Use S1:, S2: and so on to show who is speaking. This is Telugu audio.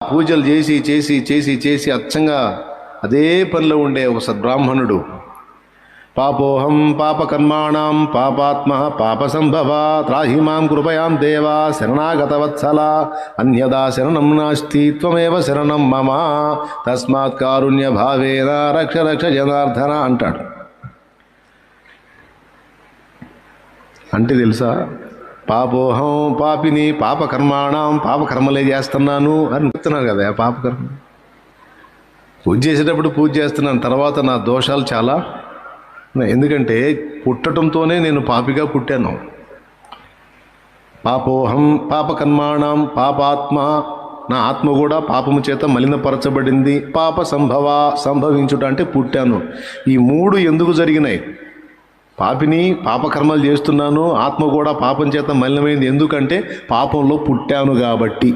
S1: పూజలు చేసి చేసి చేసి చేసి అచ్చంగా అదే పనిలో ఉండే ఒక సద్బ్రాహ్మణుడు. పాపోహం పాపకర్మాణం పాపాత్మ పాప సంభవ త్రాహిమాం కృపయాం దేవా శరణాగతవత్సల అన్యదా శరణం నాస్తి త్వమేవ శరణం మమ తస్మాత్ కారుణ్య భావేన రక్ష రక్ష జనార్దన అంటాడు. అంటే తెలుసా? పాపోహం పాపిని పాపకర్మాణం పాపకర్మలే చేస్తున్నాను అని చెప్తున్నారు కదా పాపకర్మ. పూజ చేసేటప్పుడు పూజ చేస్తున్నాను తర్వాత నా దోషాలు చాలా ఎందుకంటే పుట్టడంతోనే నేను పాపిగా పుట్టాను. పాపోహం పాపకర్మాణం పాపాత్మ నా ఆత్మ కూడా పాపము చేత మలినపరచబడింది. పాప సంభవ సంభవించుట అంటే పుట్టాను. ఈ మూడు ఎందుకు జరిగినాయి? పాపిని పాపకర్మలు చేస్తున్నాను ఆత్మ కూడా పాపం చేత మలినమైంది. ఎందుకంటే పాపంలో పుట్టాను కాబట్టి.